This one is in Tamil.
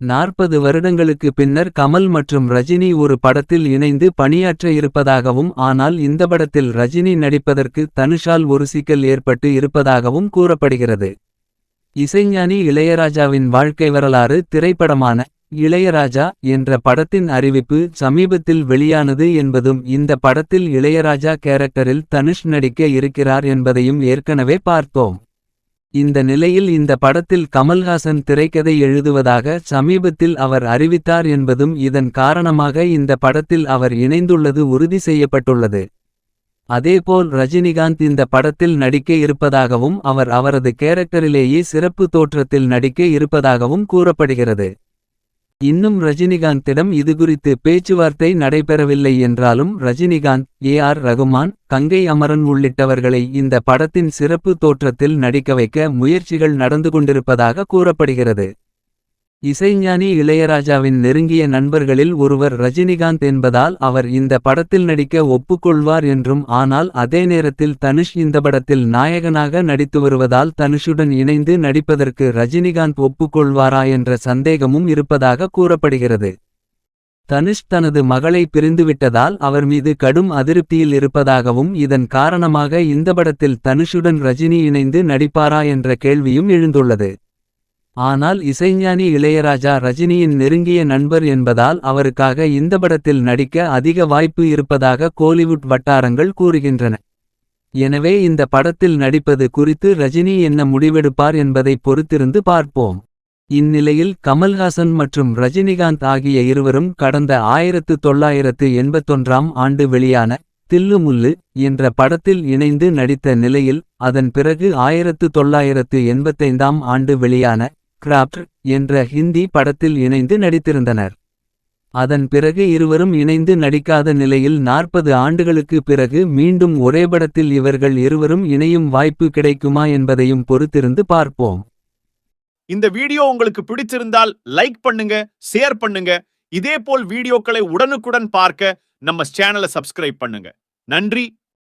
நாற்பது வருடங்களுக்கு பின்னர் கமல் மற்றும் ரஜினி ஒரு படத்தில் இணைந்து பணியாற்ற இருப்பதாகவும் ஆனால் இந்த படத்தில் ரஜினி நடிப்பதற்கு தனுஷால் ஒரு சிக்கல் ஏற்பட்டு இருப்பதாகவும் கூறப்படுகிறது. இசைஞானி இளையராஜாவின் வாழ்க்கை வரலாறு திரைப்படமான இளையராஜா என்ற படத்தின் அறிவிப்பு சமீபத்தில் வெளியானது என்பதும் இந்த படத்தில் இளையராஜா கேரக்டரில் தனுஷ் நடிக்க இருக்கிறார் என்பதையும் ஏற்கனவே பார்த்தோம். இந்த நிலையில் இந்த படத்தில் கமல்ஹாசன் திரைக்கதை எழுதுவதாக சமீபத்தில் அவர் அறிவித்தார் என்பதும் இதன் காரணமாக இந்த படத்தில் அவர் இணைந்துள்ளது உறுதி செய்யப்பட்டுள்ளது. அதேபோல் ரஜினிகாந்த் இந்த படத்தில் நடிக்க இருப்பதாகவும் அவர் அவரது கேரக்டரிலேயே சிறப்பு தோற்றத்தில் நடிக்க இருப்பதாகவும் கூறப்படுகிறது. இன்னும் ரஜினிகாந்திடம் இதுகுறித்து பேச்சுவார்த்தை நடைபெறவில்லை என்றாலும் ரஜினிகாந்த் ஏ ஆர் ரகுமான் கங்கை அமரன் உள்ளிட்டவர்களை இந்த படத்தின் சிறப்பு தோற்றத்தில் நடிக்க வைக்க முயற்சிகள் நடந்து கொண்டிருப்பதாக கூறப்படுகிறது. இசைஞானி இளையராஜாவின் நெருங்கிய நண்பர்களில் ஒருவர் ரஜினிகாந்த் என்பதால் அவர் இந்த படத்தில் நடிக்க ஒப்புக்கொள்வார் என்றும் ஆனால் அதே நேரத்தில் தனுஷ் இந்த படத்தில் நாயகனாக நடித்து வருவதால் தனுஷுடன் இணைந்து நடிப்பதற்கு ரஜினிகாந்த் ஒப்புக்கொள்வாரா என்ற சந்தேகமும் இருப்பதாக கூறப்படுகிறது. தனுஷ் தனது மகளை பிரிந்துவிட்டதால் அவர் மீது கடும் அதிருப்தியில் இருப்பதாகவும் இதன் காரணமாக இந்த படத்தில் தனுஷுடன் ரஜினி இணைந்து நடிப்பாரா என்ற கேள்வியும் எழுந்துள்ளது. ஆனால் இசைஞானி இளையராஜா ரஜினியின் நெருங்கிய நண்பர் என்பதால் அவருக்காக இந்த படத்தில் நடிக்க அதிக வாய்ப்பு இருப்பதாக கோலிவுட் வட்டாரங்கள் கூறுகின்றன. எனவே இந்த படத்தில் நடிப்பது குறித்து ரஜினி என்ன முடிவெடுப்பார் என்பதை பொறுத்திருந்து பார்ப்போம். இந்நிலையில் கமல்ஹாசன் மற்றும் ரஜினிகாந்த் ஆகிய இருவரும் கடந்த ஆயிரத்து தொள்ளாயிரத்து எண்பத்தொன்றாம் ஆண்டு வெளியான தில்லு முல்லு என்ற படத்தில் இணைந்து நடித்த நிலையில் அதன் பிறகு ஆயிரத்து தொள்ளாயிரத்து எண்பத்தைந்தாம் ஆண்டு வெளியான கிராப்ட் என்ற ஹிந்தி படத்தில் இணைந்து நடித்திருந்தனர். அதன் பிறகு இருவரும் இணைந்து நடிக்காத நிலையில் நாற்பது ஆண்டுகளுக்கு பிறகு மீண்டும் ஒரே படத்தில் இவர்கள் இருவரும் இணையும் வாய்ப்பு கிடைக்குமா என்பதையும் பொறுத்திருந்து பார்ப்போம். இந்த வீடியோ உங்களுக்கு பிடிச்சிருந்தால் லைக் பண்ணுங்க ஷேர் பண்ணுங்க இதே போல் வீடியோக்களை உடனுக்குடன் பார்க்க நம்ம சேனலை சப்ஸ்கிரைப் பண்ணுங்க நன்றி